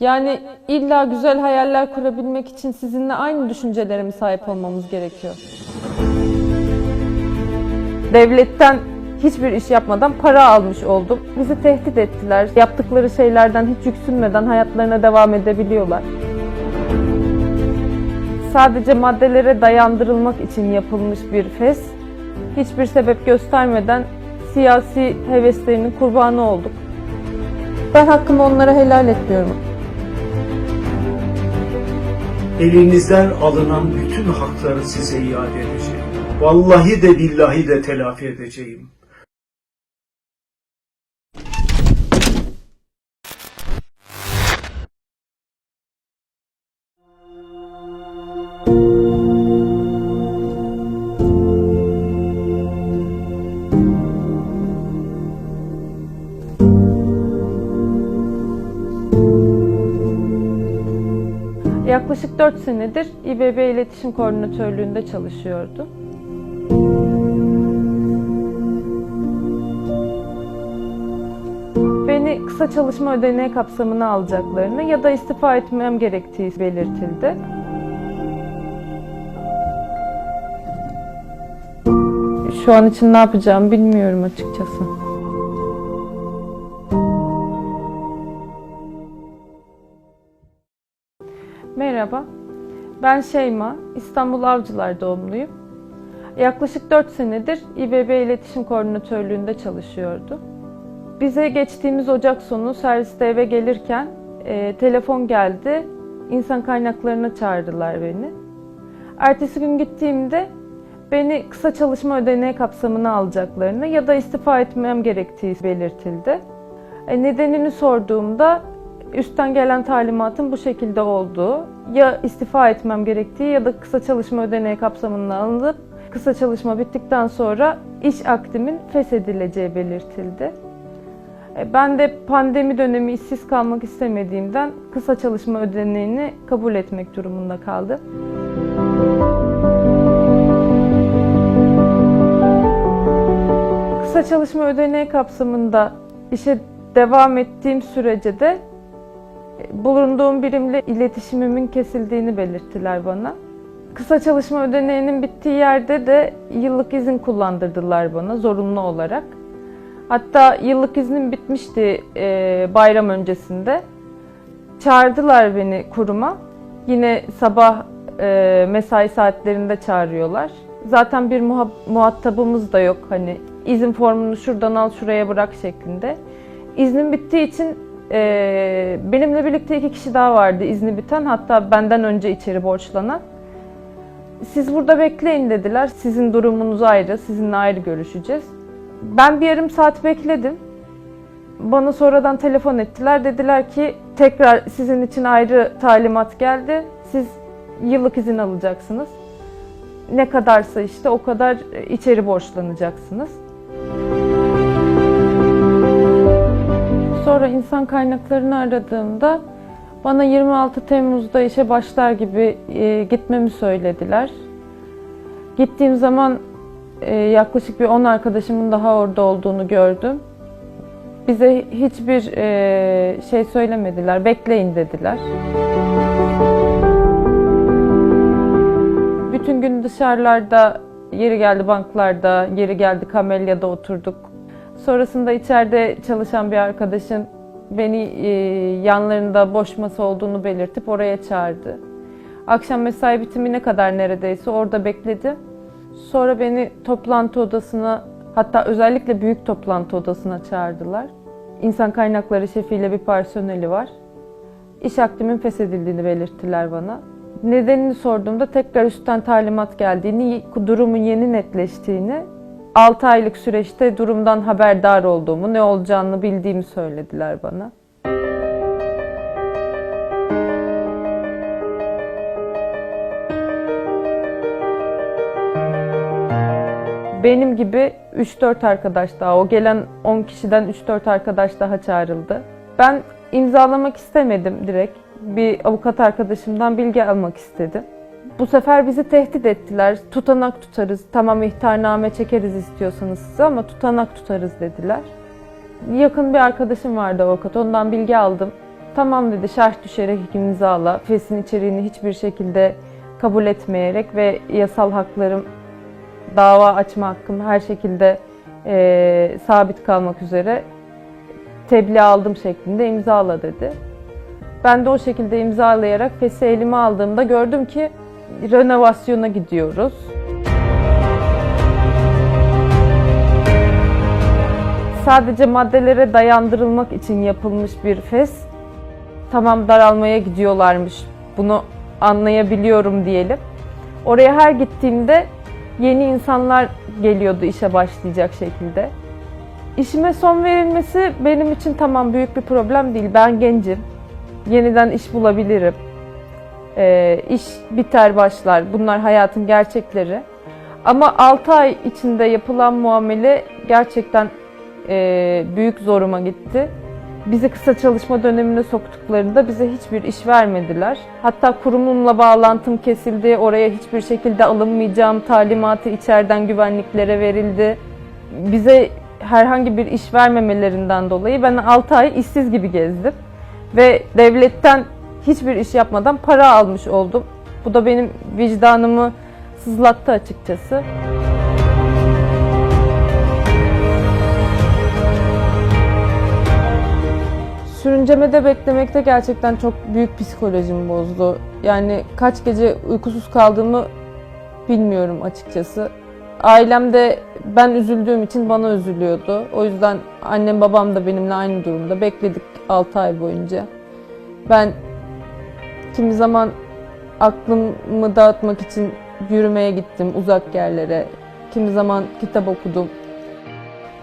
Yani illa güzel hayaller kurabilmek için sizinle aynı düşüncelere mi sahip olmamız gerekiyor? Devletten hiçbir iş yapmadan para almış oldum. Bizi tehdit ettiler. Yaptıkları şeylerden hiç yüksünmeden hayatlarına devam edebiliyorlar. Sadece maddelere dayandırılmak için yapılmış bir fes. Hiçbir sebep göstermeden siyasi heveslerinin kurbanı olduk. Ben hakkımı onlara helal etmiyorum. Elinizden alınan bütün hakları size iade edeceğim. Vallahi de billahi de telafi edeceğim. Yaklaşık 4 senedir İBB İletişim Koordinatörlüğü'nde çalışıyordu. Beni kısa çalışma ödeneği kapsamına alacaklarını ya da istifa etmem gerektiği belirtildi. Şu an için ne yapacağımı bilmiyorum açıkçası. Ben Şeyma, İstanbul Avcılar doğumluyum. Yaklaşık 4 senedir İBB İletişim Koordinatörlüğü'nde çalışıyordu. Bize geçtiğimiz Ocak sonu serviste eve gelirken e, telefon geldi. İnsan kaynaklarına çağırdılar beni. Ertesi gün gittiğimde beni kısa çalışma ödeneği kapsamına alacaklarını ya da istifa etmem gerektiği belirtildi. E, nedenini sorduğumda üstten gelen talimatın bu şekilde olduğu, ya istifa etmem gerektiği ya da kısa çalışma ödeneği kapsamına alınıp kısa çalışma bittikten sonra iş akdimin feshedileceği belirtildi. E, Ben de pandemi dönemi işsiz kalmak istemediğimden kısa çalışma ödeneğini kabul etmek durumunda kaldım. Kısa çalışma ödeneği kapsamında işe devam ettiğim sürece de bulunduğum birimle iletişimimin kesildiğini belirttiler bana. Kısa çalışma ödeneğinin bittiği yerde de yıllık izin kullandırdılar bana zorunlu olarak. Hatta yıllık iznim bitmişti e, bayram öncesinde. Çağırdılar beni kuruma. Yine sabah e, mesai saatlerinde çağırıyorlar. Zaten bir muha- muhatabımız da yok hani izin formunu şuradan al şuraya bırak şeklinde. İznim bittiği için e, benimle birlikte iki kişi daha vardı izni biten hatta benden önce içeri borçlanan. Siz burada bekleyin dediler. Sizin durumunuz ayrı, sizinle ayrı görüşeceğiz. Ben bir yarım saat bekledim. Bana sonradan telefon ettiler. Dediler ki tekrar sizin için ayrı talimat geldi. Siz yıllık izin alacaksınız. Ne kadarsa işte o kadar içeri borçlanacaksınız. Sonra insan kaynaklarını aradığımda bana 26 Temmuz'da işe başlar gibi e, gitmemi söylediler. Gittiğim zaman e, yaklaşık bir 10 arkadaşımın daha orada olduğunu gördüm. Bize hiçbir e, şey söylemediler, bekleyin dediler. Bütün gün dışarılarda, yeri geldi banklarda, yeri geldi kamelyada oturduk. Sonrasında içeride çalışan bir arkadaşım beni e, yanlarında boş masa olduğunu belirtip oraya çağırdı. Akşam mesai bitimine kadar neredeyse orada bekledi. Sonra beni toplantı odasına, hatta özellikle büyük toplantı odasına çağırdılar. İnsan kaynakları şefiyle bir personeli var. İş akdimin feshedildiğini belirttiler bana. Nedenini sorduğumda tekrar üstten talimat geldiğini, durumun yeni netleştiğini, 6 aylık süreçte durumdan haberdar olduğumu, ne olacağını bildiğimi söylediler bana. Benim gibi 3-4 arkadaş daha, o gelen 10 kişiden 3-4 arkadaş daha çağrıldı. Ben imzalamak istemedim direkt. Bir avukat arkadaşımdan bilgi almak istedim. Bu sefer bizi tehdit ettiler. Tutanak tutarız, tamam ihtarname çekeriz istiyorsanız size ama tutanak tutarız dediler. Yakın bir arkadaşım vardı avukat, ondan bilgi aldım. Tamam dedi şerh düşerek imzala. FES'in içeriğini hiçbir şekilde kabul etmeyerek ve yasal haklarım, dava açma hakkım her şekilde eee, sabit kalmak üzere tebliğ aldım şeklinde imzala dedi. Ben de o şekilde imzalayarak FES'i elime aldığımda gördüm ki renovasyona gidiyoruz. Sadece maddelere dayandırılmak için yapılmış bir FES. Tamam daralmaya gidiyorlarmış. Bunu anlayabiliyorum diyelim. Oraya her gittiğimde yeni insanlar geliyordu işe başlayacak şekilde. İşime son verilmesi benim için tamam büyük bir problem değil. Ben gencim. Yeniden iş bulabilirim. Ee, iş biter başlar. Bunlar hayatın gerçekleri. Ama 6 ay içinde yapılan muamele gerçekten e, büyük zoruma gitti. Bizi kısa çalışma dönemine soktuklarında bize hiçbir iş vermediler. Hatta kurumumla bağlantım kesildi. Oraya hiçbir şekilde alınmayacağım talimatı içeriden güvenliklere verildi. Bize herhangi bir iş vermemelerinden dolayı ben 6 ay işsiz gibi gezdim. Ve devletten hiçbir iş yapmadan para almış oldum. Bu da benim vicdanımı sızlattı açıkçası. Sürüncemede beklemekte gerçekten çok büyük psikolojimi bozdu. Yani kaç gece uykusuz kaldığımı bilmiyorum açıkçası. Ailem de ben üzüldüğüm için bana üzülüyordu. O yüzden annem babam da benimle aynı durumda. Bekledik 6 ay boyunca. Ben kimi zaman aklımı dağıtmak için yürümeye gittim uzak yerlere. Kimi zaman kitap okudum.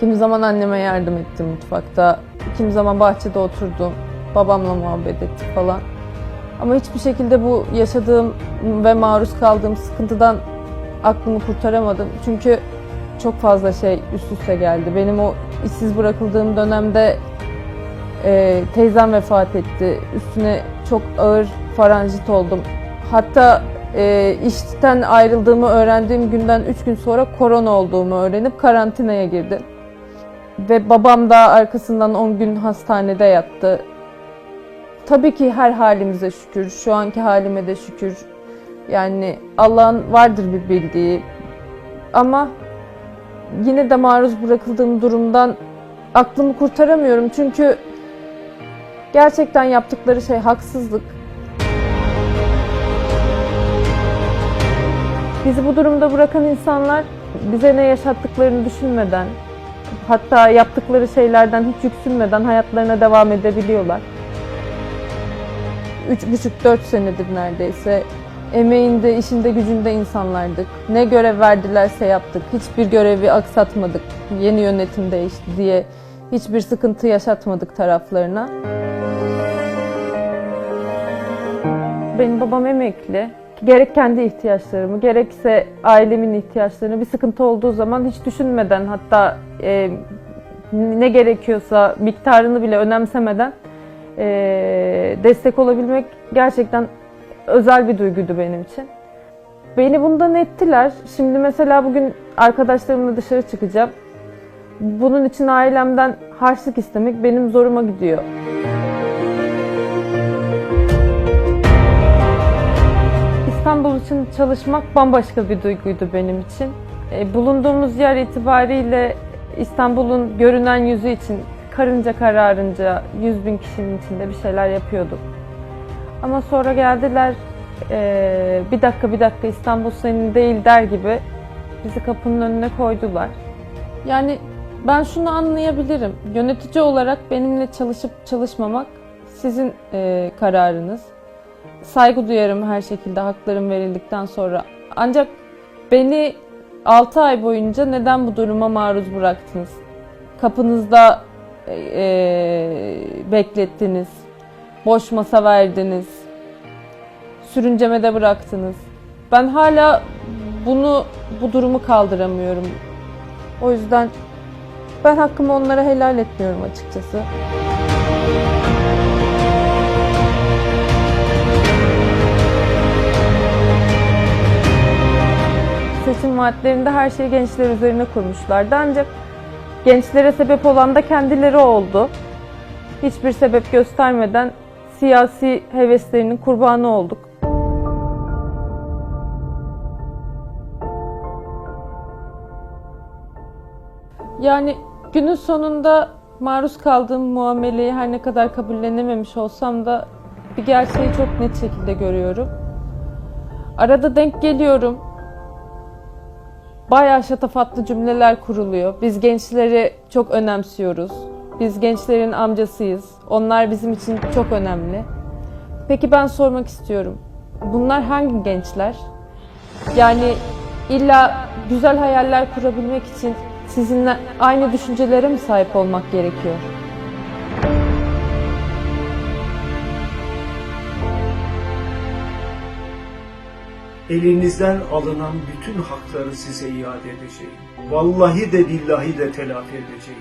Kimi zaman anneme yardım ettim mutfakta. Kimi zaman bahçede oturdum. Babamla muhabbet ettik falan. Ama hiçbir şekilde bu yaşadığım ve maruz kaldığım sıkıntıdan aklımı kurtaramadım. Çünkü çok fazla şey üst üste geldi. Benim o işsiz bırakıldığım dönemde e, teyzem vefat etti. Üstüne çok ağır faranjit oldum. Hatta e, işten ayrıldığımı öğrendiğim günden 3 gün sonra korona olduğumu öğrenip karantinaya girdim. Ve babam da arkasından 10 gün hastanede yattı. Tabii ki her halimize şükür, şu anki halime de şükür. Yani Allah'ın vardır bir bildiği. Ama yine de maruz bırakıldığım durumdan aklımı kurtaramıyorum. Çünkü gerçekten yaptıkları şey haksızlık. Bizi bu durumda bırakan insanlar bize ne yaşattıklarını düşünmeden, hatta yaptıkları şeylerden hiç yüksünmeden hayatlarına devam edebiliyorlar. Üç buçuk dört senedir neredeyse emeğinde, işinde, gücünde insanlardık. Ne görev verdilerse yaptık. Hiçbir görevi aksatmadık. Yeni yönetim değişti diye hiçbir sıkıntı yaşatmadık taraflarına. Benim babam emekli. Gerek kendi ihtiyaçlarımı, gerekse ailemin ihtiyaçlarını bir sıkıntı olduğu zaman hiç düşünmeden hatta e, ne gerekiyorsa miktarını bile önemsemeden e, destek olabilmek gerçekten özel bir duyguydu benim için. Beni bundan ettiler. Şimdi mesela bugün arkadaşlarımla dışarı çıkacağım. Bunun için ailemden harçlık istemek benim zoruma gidiyor. İstanbul için çalışmak bambaşka bir duyguydu benim için. E, bulunduğumuz yer itibariyle İstanbul'un görünen yüzü için karınca kararınca 100 bin kişinin içinde bir şeyler yapıyorduk. Ama sonra geldiler e, bir dakika bir dakika İstanbul senin değil der gibi bizi kapının önüne koydular. Yani ben şunu anlayabilirim. Yönetici olarak benimle çalışıp çalışmamak sizin e, kararınız. Saygı duyarım her şekilde haklarım verildikten sonra. Ancak beni 6 ay boyunca neden bu duruma maruz bıraktınız? Kapınızda e, e, beklettiniz. Boş masa verdiniz. Sürüncemede bıraktınız. Ben hala bunu bu durumu kaldıramıyorum. O yüzden ben hakkımı onlara helal etmiyorum açıkçası. Seçim vaatlerinde her şeyi gençler üzerine kurmuşlardı ancak gençlere sebep olan da kendileri oldu. Hiçbir sebep göstermeden siyasi heveslerinin kurbanı olduk. Yani günün sonunda maruz kaldığım muameleyi her ne kadar kabullenememiş olsam da bir gerçeği çok net şekilde görüyorum. Arada denk geliyorum. Bayağı şatafatlı cümleler kuruluyor. Biz gençleri çok önemsiyoruz. Biz gençlerin amcasıyız. Onlar bizim için çok önemli. Peki ben sormak istiyorum. Bunlar hangi gençler? Yani illa güzel hayaller kurabilmek için sizinle aynı düşüncelere mi sahip olmak gerekiyor? Elinizden alınan bütün hakları size iade edeceğim. Vallahi de billahi de telafi edeceğim.